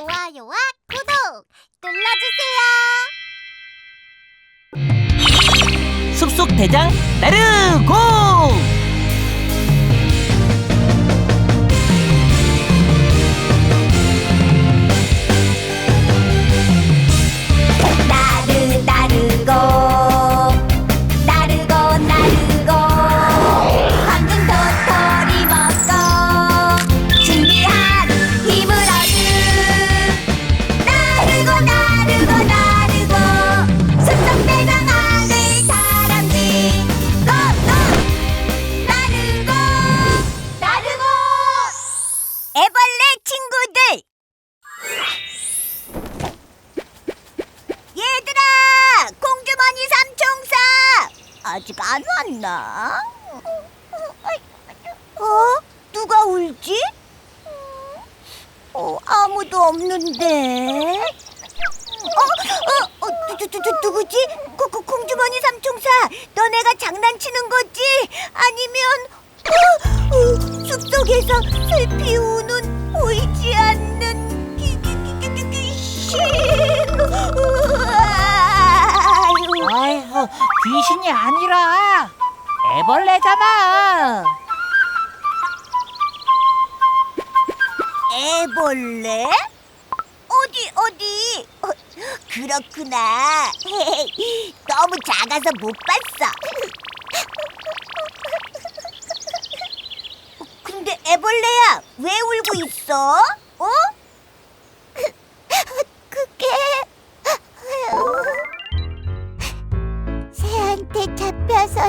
좋아요와 구독 눌러주세요. 숲속 대장 나르고 아직 안 왔나? 어? 누가 울지? 어, 아무도 없는데. 어? 어? 어? 누, 누, 누, 누구지? 고, 고, 공주머니 삼총사! 너네가 장난치는 거지? 아니면 어? 어, 숲속에서 슬피 우는 귀신이 아니라 애벌레잖아 애벌레? 어디 어디? 어, 그렇구나. 너무 작아서 못 봤어. 근데 애벌레야, 왜 울고 있어?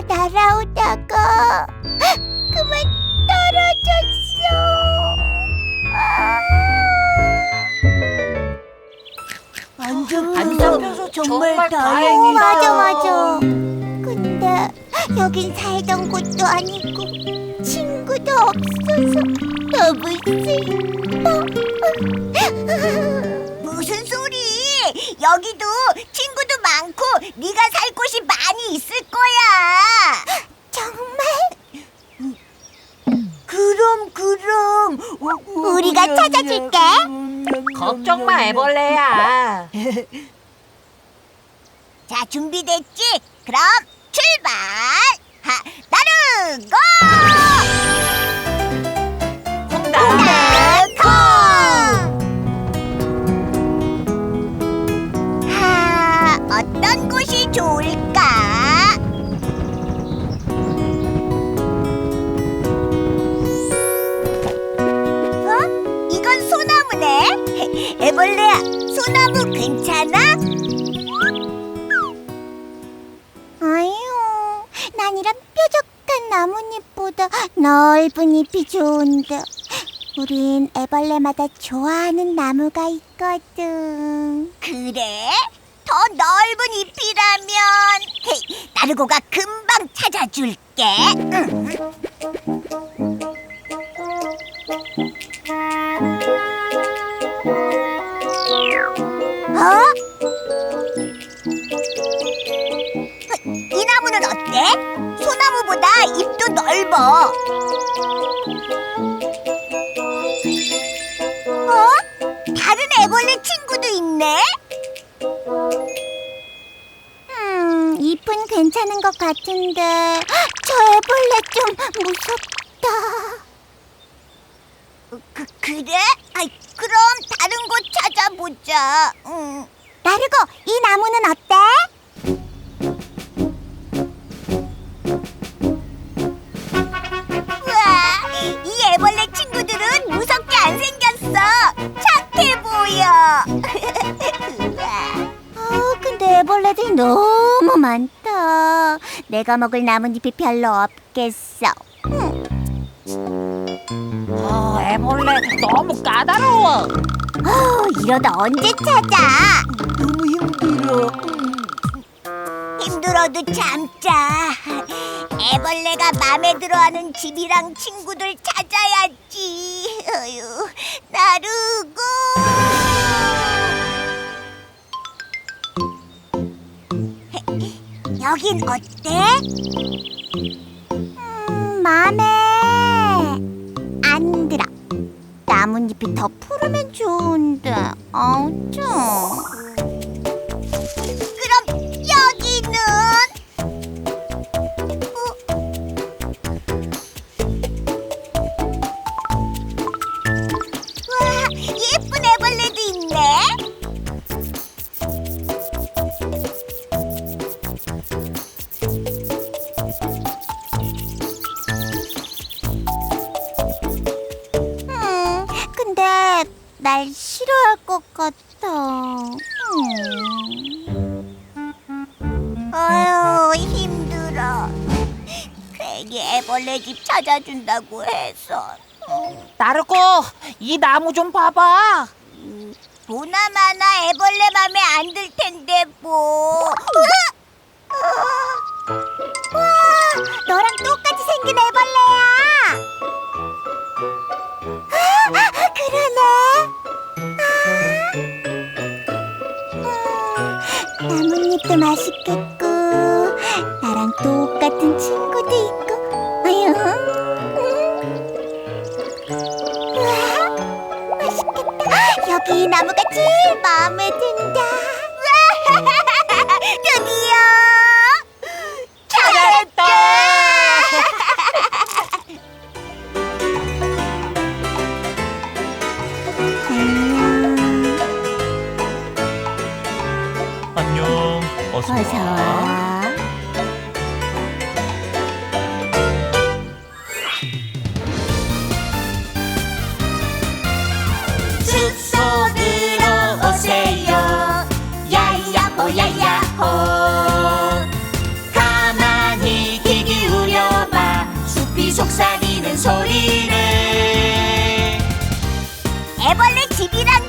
날아오다가 그만 떨어졌어. 완전 안 잡혀서 정말 다행이다. 맞아 맞아. 근데 여긴 살던 곳도 아니고 친구도 없어서 너무 슬퍼. 무슨 소리? 여기도 친구도 많고 네가 살 곳이 많이 있을 거야. 정말? 그럼 그럼 우리가 찾아줄게. 걱정 마 애벌레야 자, 준비됐지? 그럼 출발! 하, 나르고! 애벌레야, 소나무 괜찮아? 아유, 난 이런 뾰족한 나뭇잎보다 넓은 잎이 좋은데. 우린 애벌레마다 좋아하는 나무가 있거든. 그래? 더 넓은 잎이라면 헤이, 나르고가 금방 찾아줄게. 응. 소나무보다 잎도 넓어. 어? 다른 애벌레 친구도 있네? 음, 잎은 괜찮은 것 같은데 저 애벌레 좀 무섭다. 그, 그래? 아이, 그럼 다른 곳 찾아보자. 응. 나르고, 이 나무는 어때? 내가 먹을 나뭇잎이 별로 없겠어. 아 애벌레 너무 까다로워 어, 이러다 언제 찾아? 너무 힘들어 힘들어도 참자. 애벌레가 마음에 들어하는 집이랑 친구들 찾아야지. 어휴, 나르고. 여긴 어때? 음, 마음에 안 들어. 나뭇잎이 더 푸르면 좋은데. 어, 좀. 날 싫어할 것 같아. 음. 아유, 힘들어. 괜히 애벌레 집 찾아준다고 해서. 음, 나르코, 이 나무 좀 봐봐. 보나마나 애벌레 맘에 안 들 텐데 뭐. 으아! 아, 와, 너랑 똑같이 생긴 애 나무가 제일 마음에 든다. 드디어 잘했다. 안녕. 어서. 와. 소리네 애벌레 집이라